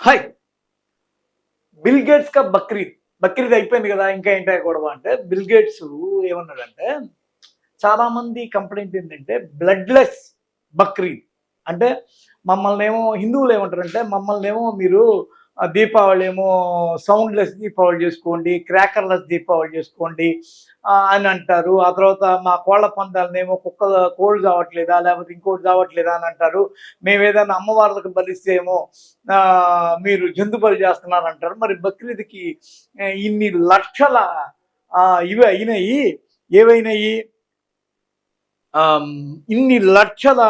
Hi bill gates కా బక్రీద్. బక్రీద్ అయిపోయింది కదా ఇంకా ఏంటో గొడవ అంటే బిల్ గేట్స్ ఏమన్నాడంటే చాలా మంది కంప్లైంట్ ఏంటంటే బ్లడ్లెస్ బక్రీద్. అంటే మమ్మల్ని ఏమో హిందువులు ఏమంటారంటే మమ్మల్ని ఏమో మీరు దీపావళి ఏమో సౌండ్లెస్ దీపావళి చేసుకోండి క్రాకర్లెస్ దీపావళి చేసుకోండి అని అంటారు. ఆ తర్వాత మా కోళ్ళ పందాలనేమో కుక్క కోళ్ళు చావట్లేదా లేకపోతే ఇంకోటి చావట్లేదా అని అంటారు. మేము ఏదైనా అమ్మవార్లకు బలిస్తే ఏమో మీరు జంతు బలి చేస్తున్నారంటారు మరి బక్రీద్కి ఇన్ని లక్షల ఇవి అయినాయి ఏవైనాయి? ఇన్ని లక్షల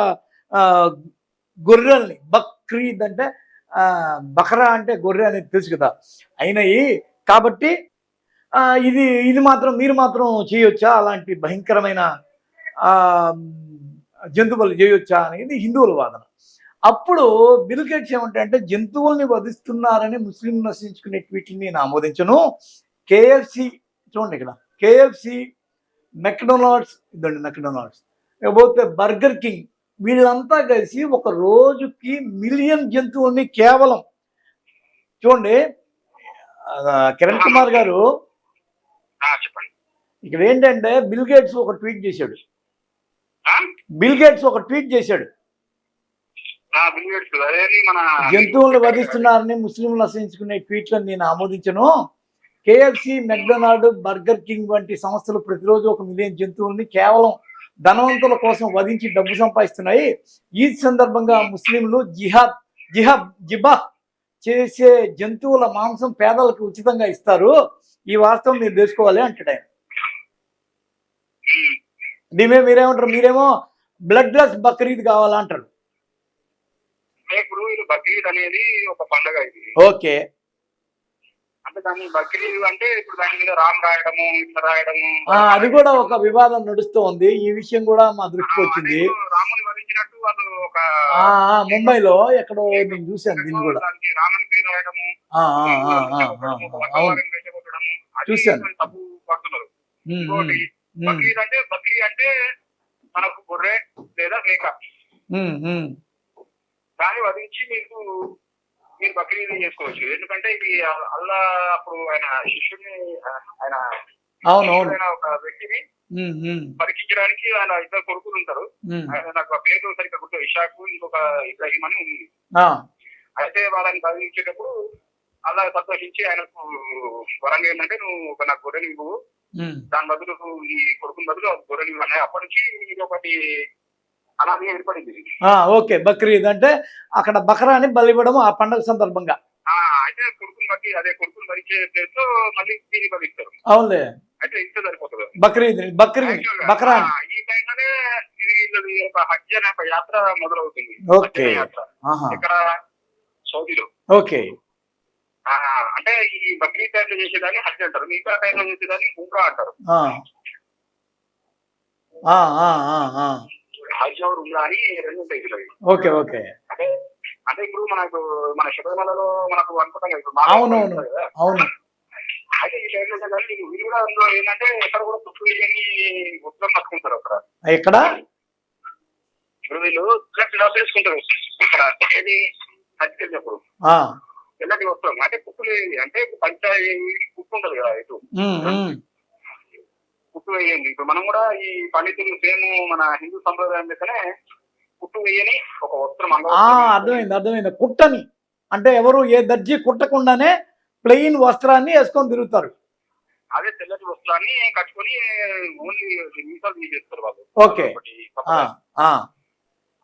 గొర్రెల్ని బక్రీద్ అంటే బకరా అంటే గొర్రె అనేది తెలుసు కదా. అయినాయి. కాబట్టి ఇది ఇది మాత్రం మీరు మాత్రం చేయొచ్చా? అలాంటి భయంకరమైన జంతువులు చేయొచ్చా అనేది హిందువుల వాదన. అప్పుడు బిల్గేట్స్ ఏమంటే జంతువుల్ని వధిస్తున్నారని ముస్లింలు నశించుకునే ట్వీట్ని నేను ఆమోదించను. కేఎఫ్సి చూడండి ఇక్కడ. కేఎఫ్సి మెక్డొనాల్డ్స్ ఇదండి మెక్డొనాల్డ్స్. లేకపోతే బర్గర్ కింగ్. వీళ్ళంతా కలిసి ఒక రోజుకి మిలియన్ జంతువుల్ని కేవలం చూడండి కిరణ్ కుమార్ గారు చెప్పండి. ఇక్కడ ఏంటంటే బిల్ గేట్స్ ఒక ట్వీట్ చేశాడు? బిల్ గేట్స్ ఒక ట్వీట్ చేశాడు. జంతువులను వధిస్తున్నారని ముస్లింలు నశించుకునే ట్వీట్లను నేను ఆమోదించను. కేఎఫ్సి మెక్డొనాల్డ్ బర్గర్ కింగ్ వంటి సంస్థలు ప్రతిరోజు ఒక మిలియన్ జంతువుల్ని కేవలం ధనవంతుల కోసం వధించి డబ్బు సంపాదిస్తున్నాయి. ఈద్ సందర్భంగా ముస్లింలు జిహాద్ జిహాబ్ జిబాహ్ చేసే జంతువుల మాంసం పేదలకు ఉచితంగా ఇస్తారు. ఈ వాస్తవం మీరు తెలుసుకోవాలి అంటాడు ఆయన మీద మీరేమంటారు? మీరేమో బ్లడ్లెస్ బక్రీద్ కావాలంటారు. ఇప్పుడు బక్రీద్ అనేది ఒక పండగ ఇది. ఓకే. అంటే దాన్ని బక్రీద్ అంటే ఇప్పుడు దాని మీద రామ్ రాయడము ఇట్లా రాయడము. ఆ, అది కూడా ఒక వివాదం నడుస్తూ ఉంది. ఈ విషయం కూడా మా దృష్టికి వచ్చింది. రాముని వరించినట్టు వాళ్ళు ఒక ముంబైలో ఎక్కడో నేను చూశాను దీన్ని కూడా. దానికి రాముని పేరు రాయడము చూశాను. తప్పు పడుతున్నారు. ఇంకోటి బక్రీద్ అంటే బక్రీ అంటే మనకు గొర్రె లేదా మేక. దాన్ని వధించి మీకు మీరు బక్రీద్ చేసుకోవచ్చు. ఎందుకంటే ఇది అల్లా అప్పుడు ఆయన శిష్యుని ఆయన అవును ఒక వ్యక్తిని పరీక్షించడానికి ఆయన ఇద్దరు కొడుకులు ఉంటారు. నాకు ఆ పేరు సరిగ్గా గుర్తు ఇషాకు ఇంకొక ఇబ్రాహిం అని ఉంది. అయితే వాళ్ళని బదిలించేటప్పుడు అల్లా సంతోషించి ఆయనకు వరంగా ఏంటంటే నువ్వు ఒక నాకు గొర్రెని ఇవ్వు. దాని బదులు ఈ కొడుకుని బదులు గొర్రెని ఇవ్వు అప్పటి నుంచి ఇది ఒకటి అలాగే ఏర్పడింది ఓకే బక్రీద్ అంటే అక్కడ బకరాని బలివ్వడం ఆ పండగ సందర్భంగా. ఆ, అయితే కొడుకుని బట్టి అదే కొడుకుని భరించే ప్లేస్లో మళ్ళీ దీన్ని బలిస్తారు అవునులే. అయితే ఇంత సరిపోతుంది. బక్రీద్ బక్రీద్ ఆ, ఈ టైంలోనే ఇది ఒక హజ్ అనే ఒక యాత్ర మొదలవుతుంది. ఓకే. యాత్ర. ఇక్కడ సౌదీలో. ఓకే. అంటే ఈ బక్రీద్ టైంలో చేసేదాన్ని హజ్ అంటారు. మిగతా టైంలో చేసేదాన్ని ఉమ్రా అంటారు. ఆర్ ఉమ్రా అని రెండు ఉంటాయి. Okay okay. అంటే అంటే ఇప్పుడు మనకు మన శబరిమలలో మనకు అనుకుంటాం కదా ఇప్పుడు. అవును అయితే ఈ టైంలో కానీ వీళ్ళు కూడా అందులో ఏంటంటే ఎక్కడ కూడా పుట్టు వేయని ఉత్తరం పట్టుకుంటారు అక్కడ. ఎక్కడ? ఇప్పుడు వీళ్ళు వేసుకుంటారు ఇక్కడ ఏది ఆ, తెల్లటి వస్త్రం అంటే పుట్టు లేని అంటే పంచాయి పుట్టు ఉంటుంది కదా ఇటు. పుట్టు వేయండి. ఇప్పుడు మనం కూడా ఈ పండితులు సేమ్ మన హిందూ సంప్రదాయం లెక్కనే పుట్టు వేయని ఒక వస్త్రం అర్థమైంది అర్థమైంది. కుట్టని. అంటే ఎవరు ఏ దర్జీ కుట్టకుండానే ప్లెయిన్ వస్త్రాన్ని వేసుకొని తిరుగుతారు. అదే తెల్లటి వస్త్రాన్ని కట్టుకొని ఓన్లీ మీసాలు తీసేస్తారు వాళ్ళు. ఓకే.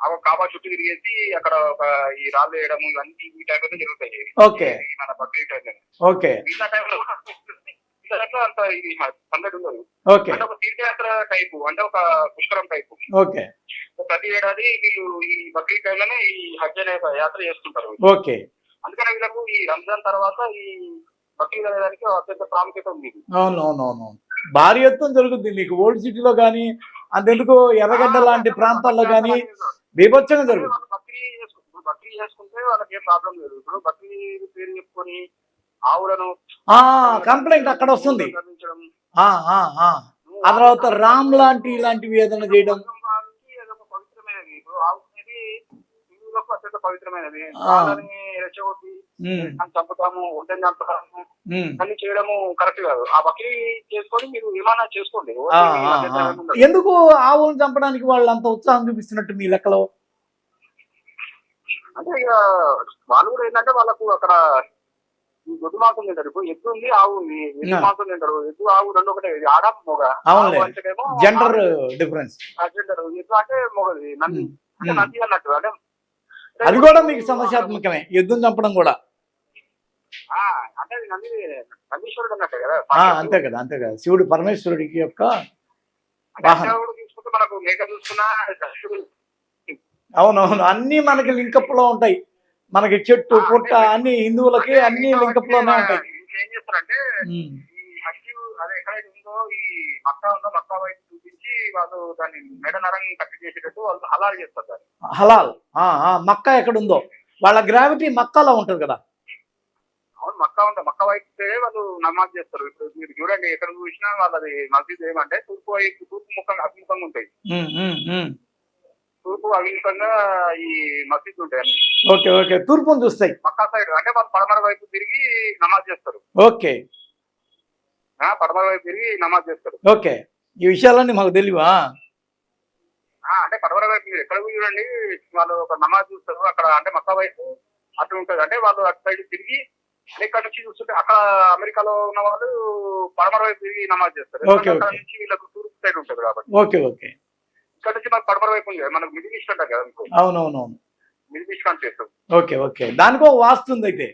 ఒక కాబా చుట్టూ తిరిగేసి అక్కడ ఒక ఈ రాళ్ళు వేయడం ఇవన్నీ ఈ టైంలో జరుగుతాయి. ఓకే. మన టైంలో ఓకే. మిగతా టైంలో టైంలో అంత ఇది ఉండదు అంటే ఒక తీర్థయాత్ర టైపు అంటే ఒక పుష్కరం టైపు. ఓకే. ప్రతి ఏడాది వీళ్ళు ఈ బక్రీద్ టైంలోనే ఈ హజ్ అనే యాత్ర చేస్తుంటారు. ఓకే. అందుకనే వీళ్ళకు ఈ రంజాన్ తర్వాత ఈ బక్రీద్ అనేదానికి అత్యంత ప్రాముఖ్యత ఉంది. భారీ ఎత్తున జరుగుద్ది మీకు. ఓల్డ్ సిటీలో కానీ అంతెందుకు ఎర్రగడ్డ లాంటి ప్రాంతాల్లో కానీ బీభత్సంగా జరుగుతుంది బక్రీ చేసుకుంటే వాళ్ళకి ఏం ప్రాబ్లం లేదు. ఇప్పుడు బక్రీ పేరు చెప్పుకొని ఆవులను ఆ కంప్లైంట్ అక్కడ వస్తుంది. ఆ, తర్వాత రామ్ లాంటి ఇలాంటివి ఏదైనా చేయడం. పవిత్రమైనది. రెచ్చగొట్టి చంపుతాము. అన్ని చేయడము కరెక్ట్ కాదు. ఆ బక్రీ చేసుకొని మీరు ఏమైనా చేసుకోండి. ఎందుకు ఆవులను చంపడానికి వాళ్ళు అంత ఉత్సాహం చూపిస్తున్నట్టు మీ లెక్కలో? అంటే ఇక వాళ్ళు కూడా ఏంటంటే వాళ్ళకు అక్కడ ఈ గొడ్డు మాంసం తింటారు. ఇప్పుడు ఎద్దు ఉంది ఆవు ఉంది. ఎద్దు. మాంసం తింటారు. ఎద్దు ఆవు రెండు ఒకటే. ఆడ మొగ? జెండర్ డిఫరెన్స్ జెండర్ ఎద్దు అంటే మొగది నంది అంటే. నంది అన్నట్టు అంటే అది కూడా మీకు సమస్యాత్మకమే ఎద్దును చంపడం కూడా. అంతే కదా అంతే కదా. శివుడు పరమేశ్వరుడికి యొక్క అవునవును. అన్ని మనకి లింకప్లో ఉంటాయి. మనకి చెట్టు పుట్ట అన్ని హిందువులకి అన్ని లింకప్లోనే ఉంటాయి. ఏం చేస్తారంటే ఈ అదే ఎక్కడైతే ఉందో ఈ మక్కా ఉందో మక్కా వైపు చూపించి వాళ్ళు దాన్ని మెడ నరం కట్టి చేసేటట్టు వాళ్ళు హలాల్ చేస్తారు దాన్ని. హలాల్. మక్క ఎక్కడ ఉందో వాళ్ళ గ్రావిటీ మక్కలో ఉంటుంది కదా. అవును మక్కా ఉంటుంది. మక్కా వైపు వాళ్ళు నమాజ్ చేస్తారు. ఇప్పుడు మీరు చూడండి ఎక్కడ చూసినా వాళ్ళది మస్జిద్ ఏమంటే తూర్పు వైపు తూర్పు ముఖం అభిముఖంగా ఉంటాయి. తూర్పు అభిముఖంగా ఈ మసీద్ ఉంటాయి ఓకే ఓకే. తూర్పును చూస్తాయి. Mecca side. అంటే వాళ్ళు పడమర వైపు తిరిగి నమాజ్ చేస్తారు. ఓకే. ఆ, పడమర వైపు తిరిగి నమాజ్ చేస్తారు. ఓకే. ఈ విషయాలన్నీ మాకు తెలియవా? అంటే పడమర వైపు మీరు ఎక్కడ చూడండి వాళ్ళు ఒక నమాజ్ చూస్తారు. అక్కడ అంటే మక్కా వైపు అటు ఉంటుంది. అంటే వాళ్ళు అటు సైడ్ తిరిగి ఇక్కడ నుంచి చూస్తుంటే అక్కడ అమెరికాలో ఉన్న వాళ్ళు పడమర వైపు తిరిగి నమాజ్ చేస్తారు. అక్కడ. నుంచి వీళ్ళకు తూర్పు సైడ్ ఉంటుంది కాబట్టి. Okay okay. ఇక్కడ నుంచి మనకు పడమర వైపు ఉంది మనకు మిడిల్ ఈస్ట్ అంటారు కదా మీకు? అవునవునవును. Middle east countries okay okay. దానికో వాస్తుంది అయితే.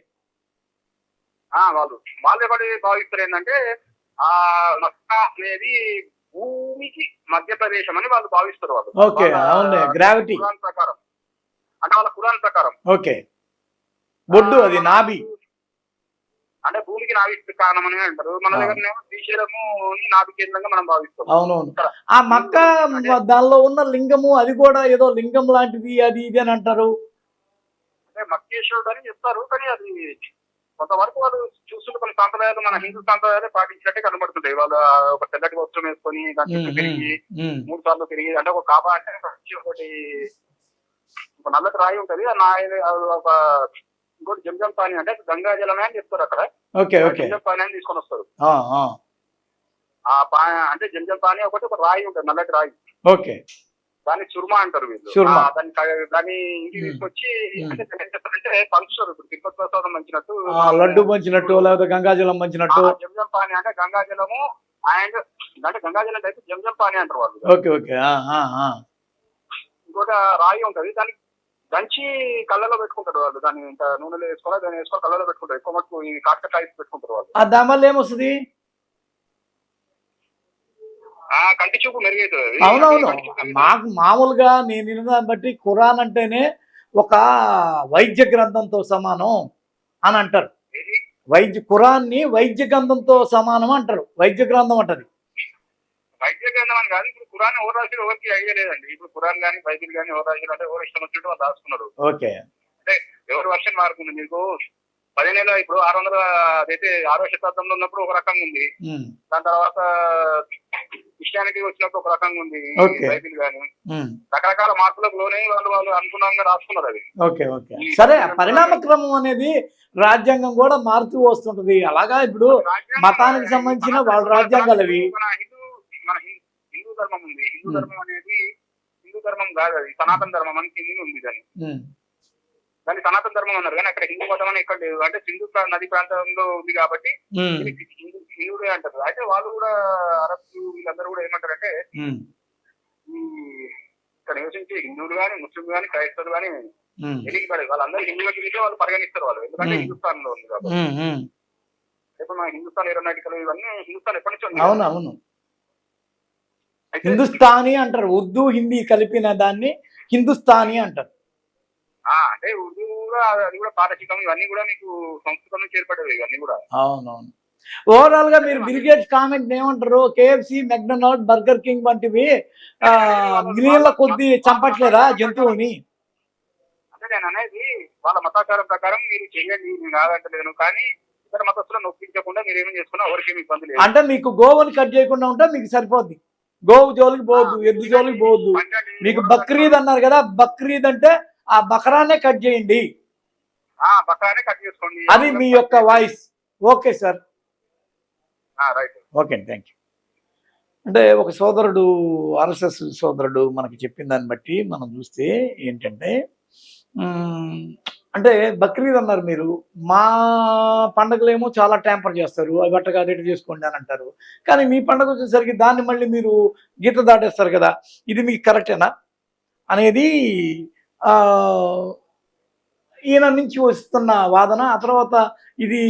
ఆ వాళ్ళు. వాళ్ళు ఎవరు భావిస్తారు ఏంటంటే ఆ మక్కా అనేది భూమికి మధ్య ప్రదేశం అని వాళ్ళు భావిస్తారు వాళ్ళు. ఓకే గ్రావిటీ ప్రకారం. అంటే వాళ్ళ ఖురాన్ ప్రకారం. ఓకే. బొడ్డు అది నాభి. అంటే భూమికి నాభి కారణం అని అంటారు. మన. దగ్గర శ్రీశైలము నాభి కేంద్రంగా మనం భావిస్తాం. అవునవును. ఆ మక్క దానిలో ఉన్న లింగము అది కూడా ఏదో లింగం లాంటిది అది ఇది అని అంటారు. అంటే మక్కేశ్వరుడు అని చెప్తారు కానీ అది కొంతవరకు వాళ్ళు చూస్తున్న కొన్ని సాంప్రదాయాలు మన హిందూ సాంప్రదాయాలు పాటించినట్టే కనబడుతుంటాయి. వాళ్ళు ఒక తెల్లటి వస్త్రం వేసుకొని దాని చుట్టూ తిరిగి మూడు సార్లు తిరిగి అంటే ఒక కాబా అంటే ఒకటి ఒక నల్లటి రాయి ఉంటది. ఆ నాయ ఒక ఇంకోటి జంజం పాని అంటే గంగా జలమే అని చెప్తారు అక్కడ. Okay okay. జంజం పాని అని తీసుకొని వస్తారు. ఆ, పా అంటే జంజం పాని ఒకటి ఒక రాయి ఉంటుంది నల్లటి రాయి. ఓకే. దాన్ని చుర్మా అంటారు వీళ్ళు. దాన్ని దాన్ని ఇంటికి. తీసుకొచ్చి. అంటే పంచుతారు ఇప్పుడు తిరుపతి ప్రసాదం పంచినట్టు. ఆ, లడ్డు పంచినట్టు లేకపోతే గంగాజలం పంచినట్టు. ఆ జంజం పాని అంటే గంగా జలము అండ్ అంటే గంగా జలం అయితే జంజం పాని అంటారు వాళ్ళు. Okay okay. రాయి ఉంటది దాన్ని దంచి కళ్ళలో పెట్టుకుంటారు వాళ్ళు. దాన్ని ఇంత నూనెలో వేసుకోవాలి దాన్ని వేసుకొని కళ్ళలో పెట్టుకుంటారు. ఎక్కువ మటుకు ఈ కాటక టైప్స్ పెట్టుకుంటారు వాళ్ళు. ఆ దానివల్ల ఏమొస్తుంది? ఆ కంటి చూపు మెరుగైతుంది. అవునవును. మాకు మామూలుగా నేను విన్నదాన్ని బట్టి ఖురాన్ అంటేనే ఒక వైద్య గ్రంథంతో సమానం అని అంటారు. వైద్య ఖురాన్ని వైద్య గ్రంథంతో సమానం అంటారు. వైద్య గ్రంథం అంటది. వైద్య గ్రంథం అని కాదు ఇప్పుడు కురాన్ ఎవరు రాసిన ఎవరికి ఐడియా లేదండి. ఇప్పుడు కురాన్ కానీ బైబిల్ కానీ ఎవరు రాసిన అంటే ఎవరు ఇష్టం వచ్చినట్టు వాళ్ళు రాసుకున్నారు. ఓకే. అంటే ఎవరు వర్షన్ మారుతుంది మీకు? పదిహేనేళ్ళ ఇప్పుడు ఆరు వందల అదైతే ఆరో శతాబ్దంలో ఉన్నప్పుడు ఒక రకంగా ఉంది. దాని తర్వాత క్రిస్టియానిటీ వచ్చినప్పుడు ఒక రకంగా ఉంది. బైబిల్ కానీ ఉమ్, రకరకాల మార్పులకు లోనే వాళ్ళు వాళ్ళు అనుకున్నంగా రాసుకున్నారు అది. Okay okay. సరే పరిణామ క్రమం అనేది రాజ్యాంగం కూడా మారుతూ వస్తుంటది. అలాగా ఇప్పుడు మతానికి సంబంధించిన వాళ్ళ రాజ్యాంగాలు అవి. మన హిందూ మన హిం- హిందూ ధర్మం ఉంది. హిందూ. ధర్మం అనేది హిందూ ధర్మం కాదు అది. సనాతన ధర్మం అని హిందీ ఉంది దాన్ని. దాన్ని సనాతన ధర్మం అన్నారు కానీ అక్కడ హిందూ మతం అని ఎక్కడ లేదు. అంటే సింధు నది ప్రాంతంలో ఉంది కాబట్టి హిందూ హిందువులే అంటారు. అయితే వాళ్ళు కూడా అరబ్స్ వీళ్ళందరూ కూడా ఏమంటారంటే ఈ ఇక్కడ నివసించే హిందువులు కానీ ముస్లింలు కానీ క్రైస్తవులు కానీ ఉమ్, ఎలిగిపడే వాళ్ళందరూ హిందువుల కిందకే వాళ్ళు పరిగణిస్తారు వాళ్ళు. ఎందుకంటే. హిందుస్థాన్లో ఉంది కాబట్టి. ఇప్పుడు మన హిందుస్థాన్ ఏరోనాటికల్ ఇవన్నీ హిందుస్థాన్ ఎప్పటి నుంచి ఉంది అవును అవును అయితే హిందుస్థానీ అంటారు. ఉర్దూ హిందీ కలిపిన దాన్ని హిందుస్థానీ అంటారు. ఆ, అంటే ఉర్దూ కూడా అది కూడా పారశీకం ఇవన్నీ కూడా మీకు సంస్కృతం నుంచి ఏర్పడేవి ఇవన్నీ కూడా. అవునవును. ఓవరాల్గా మీరు బిల్గేట్స్ కామెంట్ ఏమంటారు? కేఎఫ్సి మెక్డొనాల్డ్ బర్గర్ కింగ్ వంటివి మిలియన్ల కొద్ది చంపట్లేదా జంతువుల్ని? అంటే నేను అనేది వాళ్ళ మతాచారం ప్రకారం మీరు చెయ్యండి నేను కాదంటలేను. కానీ ఇతర మతస్థులను నొప్పించకుండా మీరు ఏమేం చేసుకున్నా ఎవరికి ఇబ్బంది లేదు. అంటే మీకు గోవుని కట్ చేయకుండా ఉంటే మీకు సరిపోద్ది. గోవు జోలికి పోవద్దు ఎద్దు జోలికి పోవద్దు. మీకు బక్రీద్ అన్నారు కదా బక్రీద్ అంటే ఆ బకరానే కట్ చేయండి. అది మీ యొక్క voice. Okay sir. Right. Okay thank you. అంటే ఒక సోదరుడు ఆర్ఎస్ఎస్ సోదరుడు మనకి చెప్పిన దాన్ని బట్టి మనం చూస్తే ఏంటంటే అంటే బక్రీద్ అన్నారు మీరు. మా పండగలేమో చాలా ట్యాంపర్ చేస్తారు. అవి అట్టగా రెడీ చేసుకోండి అని అంటారు. కానీ మీ పండగ వచ్చేసరికి దాన్ని మళ్ళీ మీరు గీత దాటేస్తారు కదా. ఇది మీకు కరెక్టేనా అనేది ఈయన నుంచి వస్తున్న వాదన ఆ తర్వాత ఇది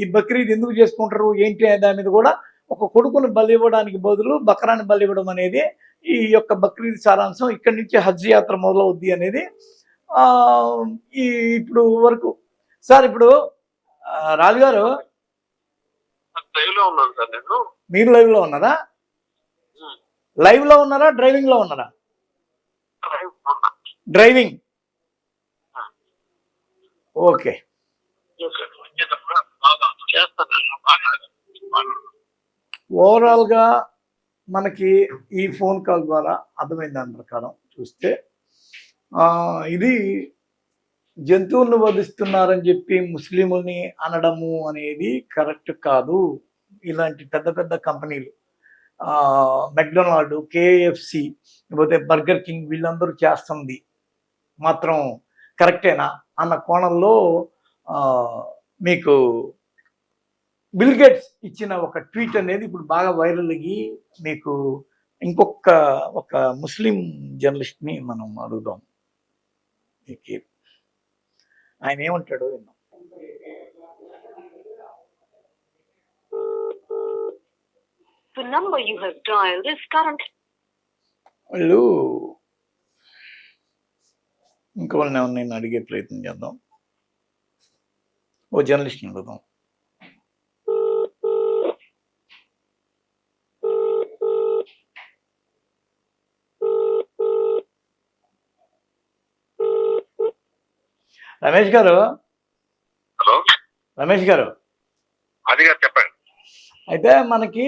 ఈ బక్రీద్ ఎందుకు చేసుకుంటారు ఏంటి అనే దాని మీద కూడా ఒక కొడుకుని బలి ఇవ్వడానికి బదులు బకరాన్ని బలి ఇవ్వడం అనేది ఈ యొక్క బక్రీద్ సారాంశం ఇక్కడి నుంచి హజ్ యాత్ర మొదలవుద్ది అనేది ఈ ఇప్పుడు వరకు. సార్ ఇప్పుడు రాజుగారు మీరు లైవ్లో ఉన్నారా? లైవ్లో ఉన్నారా డ్రైవింగ్లో ఉన్నారా డ్రైవింగ్. ఓకే. ఓవరాల్గా మనకి ఈ ఫోన్ కాల్ ద్వారా అర్థమైంది దాని ప్రకారం చూస్తే ఇది జంతువులను వధిస్తున్నారని చెప్పి ముస్లింలని అనడము అనేది కరెక్ట్ కాదు. ఇలాంటి పెద్ద పెద్ద కంపెనీలు మెక్డొనాల్డ్ కేఎఫ్సి లేకపోతే బర్గర్ కింగ్ వీళ్ళందరూ చేస్తుంది. మాత్రం కరెక్టేనా అన్న కోణంలో మీకు బిల్ గేట్స్ ఇచ్చిన ఒక ట్వీట్ అనేది ఇప్పుడు బాగా వైరల్ అయ్యి మీకు ఇంకొక ఒక ముస్లిం జర్నలిస్ట్ని మనం అడుగుదాం. మీకు ఆయన ఏమంటాడో విన్నాం వాళ్ళు ఇంకా వాళ్ళని ఏమన్నా నేను అడిగే ప్రయత్నం చేద్దాం. ఓ జర్నలిస్ట్ని అడుగుదాం. రమేష్ గారు? హలో? రమేష్ గారు? అది గారు చెప్పండి. అయితే మనకి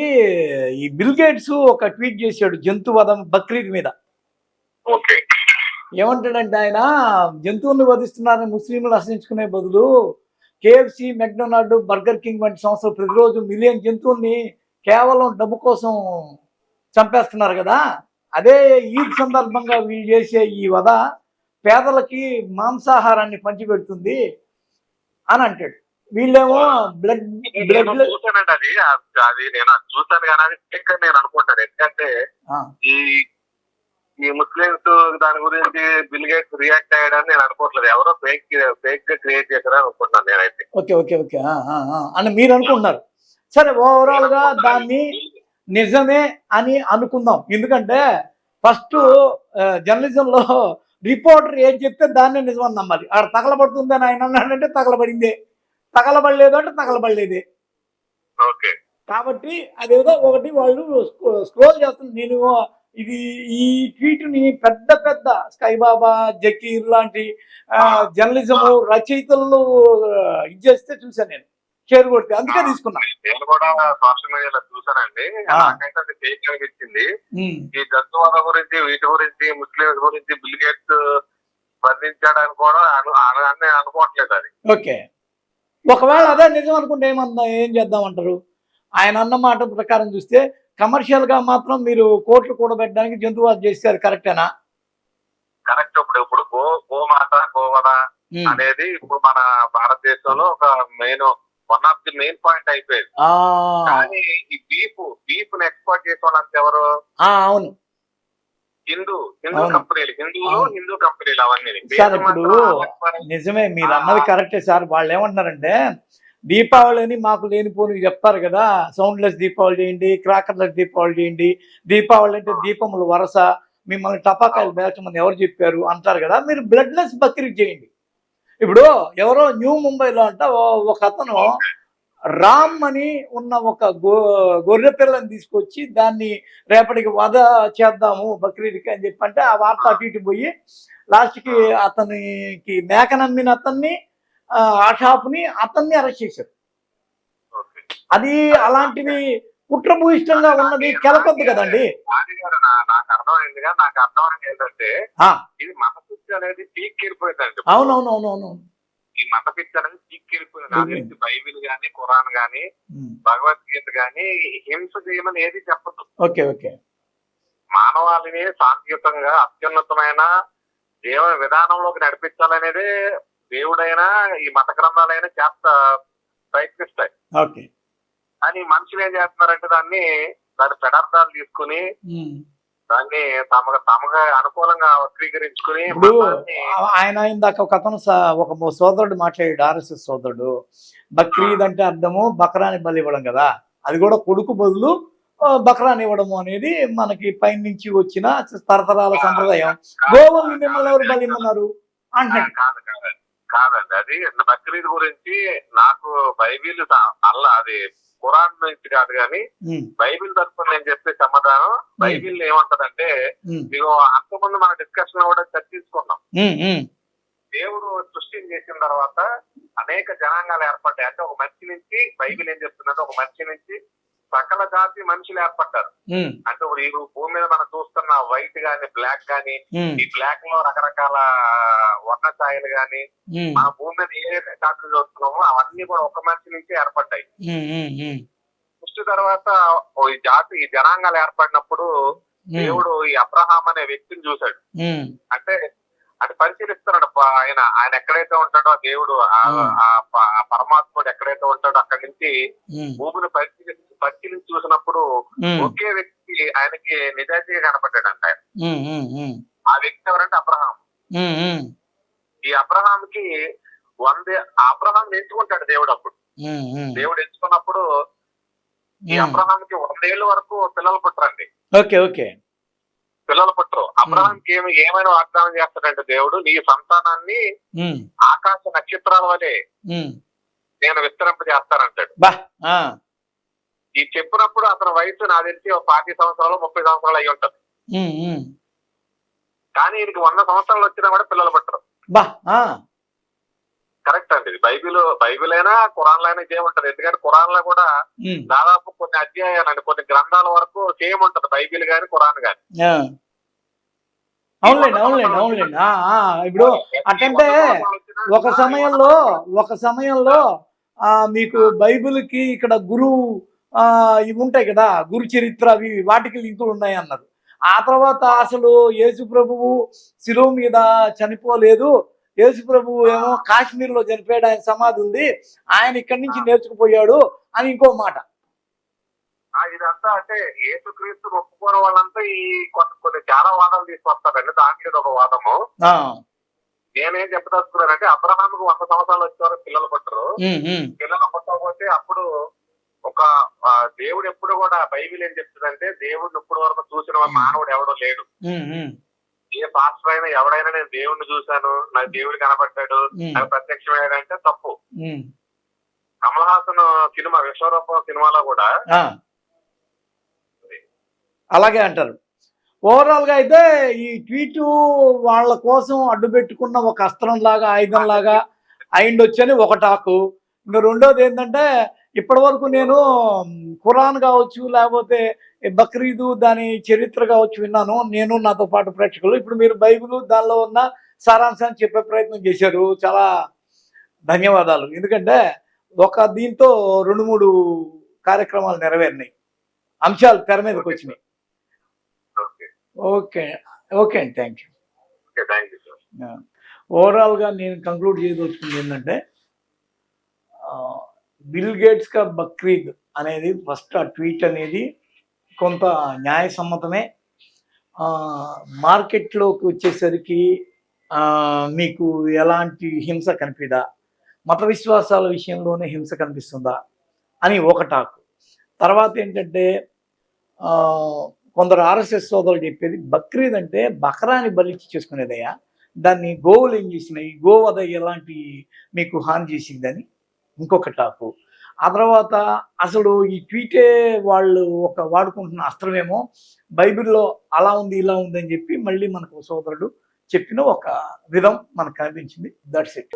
ఈ బిల్ గేట్స్ ఒక ట్వీట్ చేశాడు జంతు వధం బక్రీద్ మీద. ఓకే. ఏమంటాడంటే ఆయన జంతువుల్ని వధిస్తున్నారని ముస్లింలు ఆశ్రయించుకునే బదులు కేఎఫ్సి మెక్డొనాల్డ్ బర్గర్ కింగ్ వంటి సంస్థలు ప్రతిరోజు మిలియన్ జంతువుల్ని కేవలం డబ్బు కోసం చంపేస్తున్నారు కదా. అదే ఈద్ సందర్భంగా వీళ్ళు చేసే ఈ వధ పేదలకి మాంసాహారాన్ని పంచిపెడుతుంది అని అంటాడు. వీళ్ళేమో బ్లడ్ బ్లడ్ చూసానండి అది. అది నేను చూసాను కానీ అది నేను అనుకుంటాను. ఎందుకంటే ఈ ఈ ముస్లిమ్స్ దాని గురించి బిల్ గేట్స్ రియాక్ట్ అయ్యాడని నేను అనుకోవట్లేదు. ఎవరో ఫేక్ ఫేక్గా క్రియేట్ చేశారని అనుకుంటున్నాను నేనైతే. Okay okay okay. అని మీరు అనుకుంటున్నారు. సరే ఓవరాల్గా దాన్ని నిజమే అని అనుకుందాం. ఎందుకంటే ఫస్ట్ జర్నలిజం లో రిపోర్టర్ ఏం చెప్తే దాన్నే నిజం అని నమ్మాలి. ఆడ తగలబడుతుందని ఆయన అన్నాడంటే తగలబడిందే. తగలబడలేదు అంటే తగలబడలేదే. ఓకే. కాబట్టి అదేదో ఒకటి వాళ్ళు స్క్రోల్ చేస్తున్నారు నేను ఇది ఈ ట్వీట్ని పెద్ద పెద్ద స్కైబాబా జకీర్ లాంటి జర్నలిజం రచయితలు ఇది చేస్తే చూసాను నేను. షేర్ కొడితే అందుకే తీసుకున్నా. నేను కూడా సోషల్ మీడియాలో చూసానండి. నాకైతే అది ఫేక్ అనిపించింది. ఈ జంతువుల గురించి వీటి గురించి ముస్లింస్ గురించి బిల్ గేట్స్ స్పందించాడని కూడా అను- అను- అని అనుకోవట్లేదు అది. ఓకే. ఒకవేళ అదే నిజం అనుకుంటే ఏమన్నా ఏం చేద్దామంటారు ఆయన అన్న మాట ప్రకారం చూస్తే కమర్షియల్గా మాత్రం మీరు కోట్లు కూడబెట్టడానికి జంతువాద చేస్తారు కరెక్టేనా కరెక్ట్ ఇప్పుడు ఇప్పుడు గో గోమాత గోవద అనేది ఇప్పుడు మన భారతదేశంలో ఒక main one of the main point అయిపోయింది. ఆ, కానీ ఈ బీఫ్ బీఫ్ని ఎక్స్పోర్ట్ చేసే వాళ్ళంతా ఎవరు అవును. హిందూ హిందూ. కంపెనీలు. హిందువులు. హిందూ కంపెనీలు అవన్నీ సార్ ఇప్పుడు నిజమే మీరు అన్నది కరెక్టే సార్. వాళ్ళు ఏమంటున్నారంటే దీపావళి అని మాకు లేనిపోని చెప్తారు కదా సౌండ్లెస్ దీపావళి చేయండి క్రాకర్లెస్ దీపావళి చేయండి దీపావళి అంటే దీపములు వరస మిమ్మల్ని టపాకాయలు పేల్చమని ఎవరు చెప్పారు? అంటారు కదా మీరు బ్లడ్లెస్ బక్రీద్ చేయండి. ఇప్పుడు ఎవరో న్యూ ముంబైలో అంట ఒక అతను రామ్ అని ఉన్న ఒక గో గొర్రె పిల్లని తీసుకొచ్చి దాన్ని రేపటికి వధ చేద్దాము బక్రీద్కి అని చెప్పి అంటే ఆ వార్త అటు ఇటు పోయి లాస్ట్కి అతనికి మేక నమ్మిన అతన్ని ఆ, షాప్ని అతన్ని అరెస్ట్ చేశారు. అది అలాంటివి కుట్రభూయిష్టంగా ఉన్నది కెలకొద్దు కదండి. నాకు అర్థమైంది నాకు అర్థమైంది ఏంటంటే ఇది మనసు అనేది పీక్ వెళ్ళిపోయిందండి అవునవునవునవును. ఈ మత పిచ్చి అనేది తెలిసి బైబిల్ గాని ఖురాన్ గాని. భగవద్గీత గాని హింస చేయమని ఏది చెప్పదు. Okay okay. మానవాళిని శాంతియుతంగా అత్యున్నతమైన జీవన విధానంలోకి నడిపించాలనేదే దేవుడైనా ఈ మత గ్రంథాలైనా చేస్తా ప్రయత్నిస్తాయి. ఓకే. కానీ మనుషులు ఏం చేస్తున్నారంటే దాన్ని దాని పెడార్థాలు తీసుకుని. దాన్ని తమగా తమగా అనుకూలంగా వక్రీకరించుకుని ఇప్పుడు ఆయన ఇందాక ఒక అతను ఒక సోదరుడు మాట్లాడాడు ఆర్ఎస్ఎస్ సోదరుడు. బక్రీద్ అంటే అర్థము బకరాని బలి ఇవ్వడం కదా. అది కూడా కొడుకు బదులు బకరాని ఇవ్వడము అనేది మనకి పైన నుంచి వచ్చిన తరతరాల సంప్రదాయం. గోవుల్ని మిమ్మల్ని ఎవరు బలి ఇమ్మన్నారు? అంటున్నాడు కాదు కాదండి కాదండి అది బక్రీద్ గురించి నాకు బైబిల్ అల్లా అది ఖురాన్ నుంచి కాదు కానీ బైబిల్ తరఫున నేను చెప్పే సమాధానం బైబిల్ ఏమంటదంటే ఇదిగో అంతకుముందు మన డిస్కషన్ కూడా చర్చించుకున్నాం దేవుడు సృష్టిని చేసిన తర్వాత అనేక జనాంగాలు ఏర్పడ్డాయి. అంటే ఒక మనిషి నుంచి బైబిల్ ఏం చెప్తుందంటే ఒక మనిషి నుంచి సకల జాతి మనుషులు ఏర్పడ్డారు. అంటే ఇప్పుడు ఈ భూమి మీద మనం చూస్తున్న వైట్ గాని బ్లాక్ గాని ఈ బ్లాక్లో రకరకాల వర్ణ ఛాయలు గాని మన భూమి మీద ఏ జాతులు చూస్తున్నామో అవన్నీ కూడా ఒక మనిషి నుంచి ఏర్పడ్డాయి. సృష్టి తర్వాత ఈ జాతి ఈ జనాంగాలు ఏర్పడినప్పుడు దేవుడు ఈ అబ్రహాం అనే వ్యక్తిని చూశాడు. అంటే అంటే పరిశీలిస్తున్నాడు ఆయన ఆయన ఎక్కడైతే ఉంటాడో ఆ దేవుడు ఆ పరమాత్ముడు ఎక్కడైతే ఉంటాడో అక్కడి నుంచి భూమిని పరిశీలించి పరిశీలించి చూసినప్పుడు ఒకే వ్యక్తి ఆయనకి నిజాయితీగా కనపడ్డాడు అంట ఆయన. ఆ వ్యక్తి ఎవరంటే అబ్రహాం. ఈ అబ్రహాంకి వందే అబ్రహాం ఎంచుకుంటాడు దేవుడు అప్పుడు. దేవుడు ఎంచుకున్నప్పుడు ఈ. అబ్రహాంకి వందేళ్ళ వరకు పిల్లలు పుట్టరండి. Okay okay. పిల్లలు పుట్టరు. అబ్రహాంకి ఏమి ఏమైనా వాగ్దానం చేస్తాడంటే దేవుడు నీ సంతానాన్ని ఆకాశ నక్షత్రాల వలె నేను విస్తరింపజేస్తానంటాడు. ఈ చెప్పినప్పుడు అతని వయసు నాకు తెలిసి ఒక పాతి సంవత్సరాలు ముప్పై సంవత్సరాలు అయి ఉంటది. కానీ ఈయనకి వంద సంవత్సరాలు వచ్చినా కూడా పిల్లలు పుట్టరు. కరెక్ట్ అండి. బైబిల్ బైబిల్ అయినా ఖురాన్ అయినా సేమ్ ఉంటది ఎందుకంటే ఖురాన్లో కూడా దాదాపు కొన్ని అధ్యాయాలు అండి కొన్ని గ్రంథాల వరకు సేమ్ ఉంటది బైబిల్ గాని ఖురాన్ గాని. అవునులేండి అవునులేండి అవునులేండి. ఇప్పుడు అటంటే ఒక సమయంలో ఒక సమయంలో ఆ మీకు బైబిల్కి ఇక్కడ గురు ఆ ఇవి ఉంటాయి కదా గురు చరిత్ర అవి వాటికి లింకులు ఉన్నాయి అన్నారు. ఆ తర్వాత అసలు యేసు ప్రభువు శిలువ మీద చనిపోలేదు. యేసు ప్రభువు ఏమో కాశ్మీర్లో చనిపోయాడు ఆయన సమాధి ఉంది ఆయన ఇక్కడి నుంచి నేర్చుకుపోయాడు అని ఇంకో మాట. ఇదంతా అంటే యేసుక్రీస్తు ఒప్పుకోని వాళ్ళంతా ఈ కొన్ని కొన్ని చాలా వాదాలు తీసుకొస్తారండి. దాంట్లో ఒక వాదము. నేనేం చెప్పదలుచుకున్నానంటే అబ్రహాంకు వంద సంవత్సరాలు వచ్చే వరకు పిల్లలు పుట్టరు. పిల్లలు పుట్టకపోతే అప్పుడు ఒక దేవుడు ఎప్పుడు కూడా బైబిల్ ఏం చెప్తుందంటే దేవుడిని ఇప్పుడు వరకు చూసిన వాడు మానవుడు ఎవడో లేడు. ఏ పాస్టర్ అయినా ఎవడైనా నేను దేవుడిని చూశాను నాకు దేవుడు కనబడ్డాడు ఉమ్, నాకు ప్రత్యక్షమయ్యాడు అంటే తప్పు కమల్ హాసన్ సినిమా విశ్వరూపం సినిమాలో కూడా. అలాగే అంటారు. ఓవరాల్గా అయితే ఈ ట్వీట్ వాళ్ళ కోసం అడ్డు పెట్టుకున్న ఒక అస్త్రం లాగా ఆయుధం లాగా అయిండొచ్చని ఒక టాకు. ఇంకా రెండోది ఏంటంటే ఇప్పటి వరకు నేను ఖురాన్ కావచ్చు లేకపోతే బక్రీదు దాని చరిత్ర కావచ్చు విన్నాను. నేను నాతో పాటు ప్రేక్షకులు. ఇప్పుడు మీరు బైబిల్ దానిలో ఉన్న సారాంశాన్ని చెప్పే ప్రయత్నం చేశారు. చాలా ధన్యవాదాలు. ఎందుకంటే ఒక దీంతో రెండు మూడు కార్యక్రమాలు నెరవేరినాయి. అంశాలు తెర మీదకి వచ్చినాయి. ఓకే. ఓకే. ఓకే అండి. Thank you. ఓవరాల్గా నేను కంక్లూడ్ చేయదలుచుకుంది ఏంటంటే బిల్ గేట్స్ కా బక్రీద్ అనేది ఫస్ట్ ఆ ట్వీట్ అనేది కొంత న్యాయసమ్మతమే. మార్కెట్లోకి వచ్చేసరికి మీకు ఎలాంటి హింస కనిపిదా? మత విశ్వాసాల విషయంలోనే హింస కనిపిస్తుందా? అని ఒక టాక్. తర్వాత ఏంటంటే కొందరు ఆర్ఎస్ఎస్ సోదరులు చెప్పేది బక్రీద్ అంటే బకరాని బలిచ్చి చేసుకునేదయ్యా. దాన్ని గోవులు ఏం చేసినాయి? గోవద ఎలాంటి మీకు హాని చేసిందని. ఇంకొక టాకు. ఆ తర్వాత అసలు ఈ ట్వీటే వాళ్ళు ఒక వాడుకుంటున్న అస్త్రమేమో బైబిల్లో అలా ఉంది ఇలా ఉంది అని చెప్పి మళ్ళీ మనకు సోదరుడు చెప్పిన ఒక విధం మనకు కనిపించింది. That's it